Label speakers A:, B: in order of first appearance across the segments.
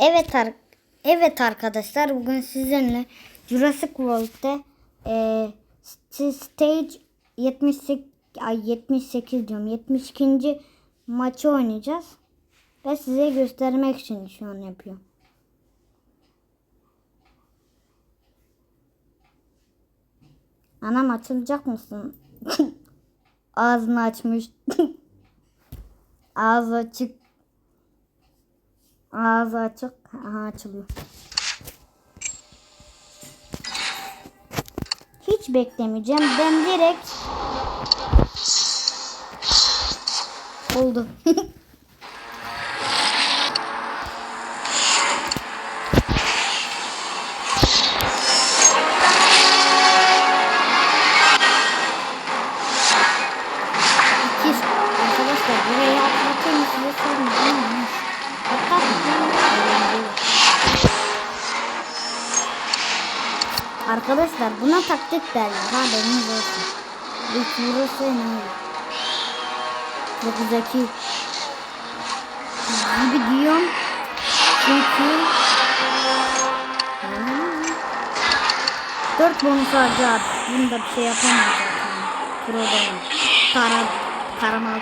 A: Evet ar Evet arkadaşlar bugün sizinle Jurassic World'de e, st- Stage 78 ay 78 diyorum 72. maçı oynayacağız. Ve size göstermek için şu an yapıyorum. Anam açılacak mısın? Ağzını açmış. Ağzı açık. Ağzı açık. Aha açılıyor. Hiç beklemeyeceğim. Ben direkt oldu. Arkadaşlar burayı atlatayım size sormayacağım. Arkadaşlar buna taktik derler. Ha benim olsun. Bir burası önemli. Çok zeki. Gibi diyorum. Çünkü. Dört bonus harcar. Bunda bir şey yapamayacak. Pro'dan. Kara, karamal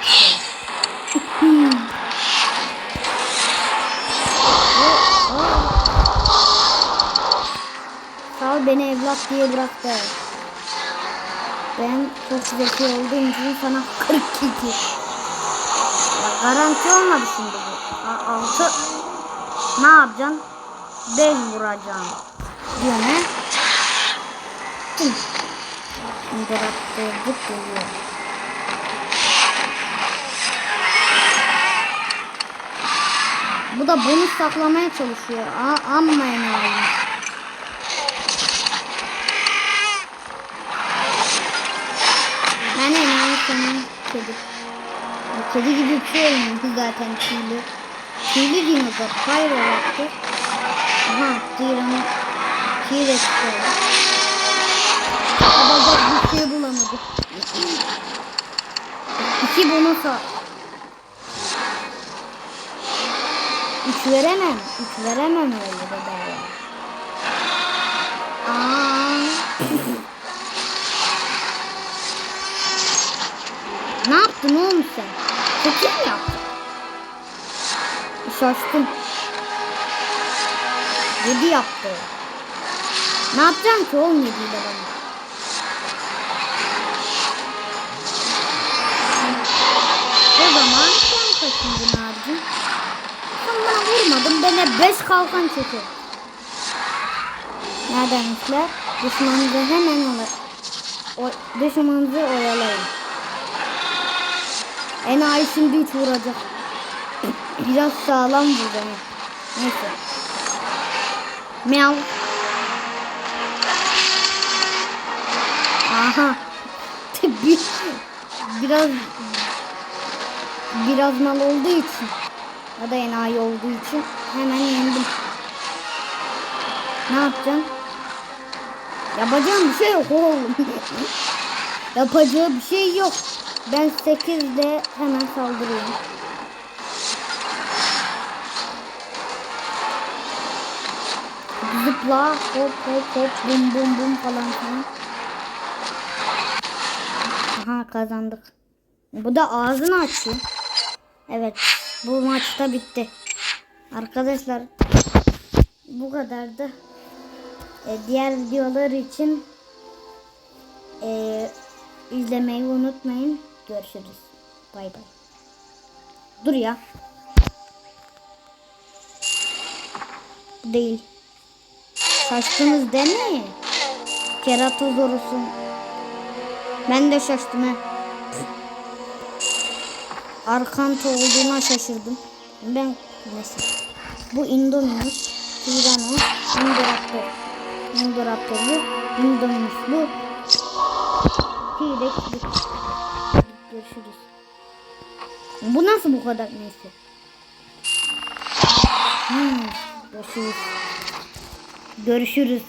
A: beni evlat diye bıraktı. Ben çok zeki olduğum için sana 42. Ya garanti olmadı şimdi bu. Altı. Ne yapacaksın? 5 vuracağım. Diyor ne? Kim? Şimdi. Git geliyor. Bu da bonus saklamaya çalışıyor. A amma enayi. Ben enayi senin kedi. Kedi gibi bir şey olmuş zaten tüylü. Tüylü dinozor. Kaybolak'tı. Aha Tiran'ı T-Rex oldu. Baba bir şey bulamadık. İki bonus al. Üç veremem. Üç veremem öyle bedava. Aa. ne yaptın oğlum sen? Kötü mü yaptın? Şaştım. Yedi yaptı. Ne yapacağım ki oğlum yediyle bana? O zaman sen kaçındın abicim. Sen bana vurmadın. De 5 kalkan çekiyor. Ne demişler? Düşmanınızı hemen ola o, düşmanınızı oyalayın. Enayi şimdi 3 vuracak. Biraz sağlam vuracağım. Neyse. Meow. Aha. Bir, biraz biraz mal olduğu için ya da enayi olduğu için hemen yendim. Ne yapacağım? Yapacağım bir şey yok oğlum. Yapacağı bir şey yok. Ben 8'de hemen saldırıyorum. Zıpla hop hop hop bum bum bum falan filan. Aha kazandık. Bu da ağzını açıyor. Evet bu maçta bitti. Arkadaşlar bu kadardı. Ee, diğer videolar için e, izlemeyi unutmayın. Görüşürüz. Bay bay. Dur ya. Değil. Şaştınız mi? Keratozorusun. Ben de şaştım he. Arkanta olduğuna şaşırdım. Ben neyse. Bu Indominus, Tyrannos, Indoraptor. Indoraptor bu, Indominus bu. T-Rex bu. Görüşürüz. Bu nasıl bu kadar neyse. Hmm, görüşürüz. Görüşürüz.